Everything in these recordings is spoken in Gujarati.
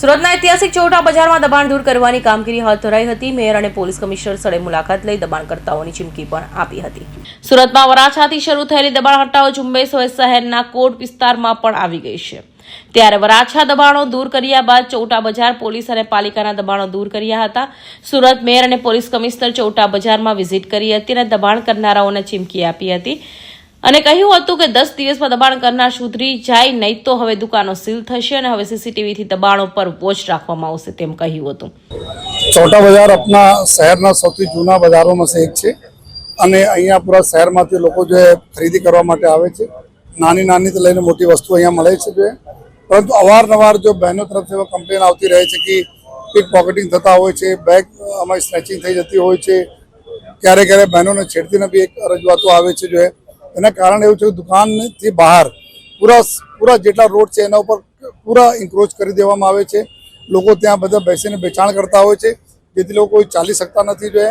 સુરતના ઐતિહાસિક ચોટા બજારમાં દબાણ દૂર કરવાની કામગીરી હાથ ધરાઈ હતી. મેયર અને પોલીસ કમિશનર સ્થળે મુલાકાત લઈ દબાણકર્તાઓની ચીમકી પણ આપી હતી. સુરતમાં વરાછાથી શરૂ થયેલી દબાણ હટાવ ઝુંબેશ હવે શહેરના કોટ વિસ્તારમાં પણ આવી ગઈ છે. ત્યારે વરાછા દબાણો દૂર કર્યા બાદ ચૌટા બજાર પોલીસ અને પાલિકાના દબાણો દૂર કર્યા હતા. સુરત મેયર અને પોલીસ કમિશનર ચૌટા બજારમાં વિઝિટ કરી હતી અને દબાણ કરનારાઓને ચીમકી આપી હતી. અને કહ્યું હતું કે દસ દિવસમાં દબાણ કરનાર સુધરી જાય, નહીં તો હવે દુકાનો સીલ થશે અને હવે સીસીટીવીથી દબાણો પર વોચ રાખવામાં આવશે તેમ કહ્યું હતું. ચોટા બજાર આપણા શહેરના સૌથી જૂના બજારોમાં સે એક છે. અને અહીંયા પૂરા શહેરમાંથી લોકો જે ખરીદી કરવા માટે આવે છે, નાની નાની તો લઈને મોટી વસ્તુ અહીંયા મળે છે જે. પરંતુ અવારનવાર જો બહેનો તરફથી એવા કમ્પ્લેન આવતી રહે છે કે પિક પોકેટિંગ થતા હોય છે બેગ અમારી સ્નેચિંગ થઈ જતી હોય છે. ક્યારેક ક્યારેક બહેનોને છેડતીને બી એક રજૂઆતો આવે છે જો એના કારણે એવું છે કે દુકાનથી બહાર પૂરા પૂરા જેટલા રોડ છે એના ઉપર પૂરા ઇન્ક્રોચ કરી દેવામાં આવે છે. લોકો ત્યાં બધા બેસીને વેચાણ કરતા હોય છે. જેથી લોકો કોઈ ચાલી શકતા નથી જો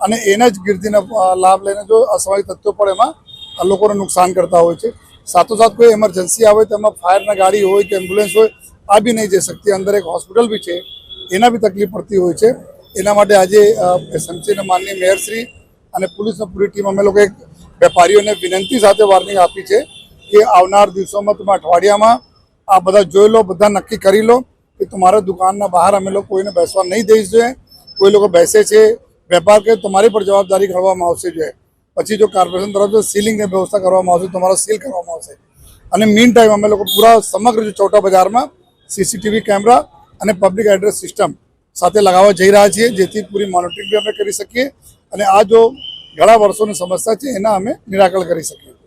અને એના જ ગીર્દીનો લાભ લઈને જો અસ્વાભાવિક તત્વો પણ એમાં આ લોકોને નુકસાન કરતા હોય છે. સાથોસાથ કોઈ એમરજન્સી આવે, તો એમાં ફાયરના ગાડી હોય કે એમ્બ્યુલન્સ હોય, આ બી નહીં જઈ શકતી. અંદર એક હોસ્પિટલ બી છે. એના બી તકલીફ પડતી હોય છે. એના માટે આજે એસએમસીના માનનીય મેયરશ્રી અને પોલીસની પૂરી ટીમ, અમે લોકો એક વેપારીઓને વિનંતી સાથે વાર્નિંગ આપી છે કે આવનાર દિવસોમાં તમે અઠવાડિયામાં આ બધા જોઈ લો, બધા નક્કી કરી લો કે તમારા દુકાનના બહાર અમે લોકો કોઈને બેસવા નહીં દઈ જોઈએ કોઈ લોકો બેસે છે, વેપાર કરે, તમારી પર જવાબદારી કરવામાં આવશે જોઈએ પછી જો કોર્પોરેશન તરફથી સીલિંગની વ્યવસ્થા કરવામાં આવશે, તમારો સીલ કરવામાં આવશે. અને મીન ટાઈમ અમે લોકો પૂરા સમગ્ર જો ચોટા બજારમાં સીસીટીવી કેમેરા અને પબ્લિક એડ્રેસ સિસ્ટમ સાથે લગાવવા જઈ રહ્યા છીએ, જેથી પૂરી મોનિટરિંગ બી અમે કરી શકીએ. અને આ જો ઘણા વર્ષોની સમસ્યા છે એના અમે નિરાકરણ કરી શકીએ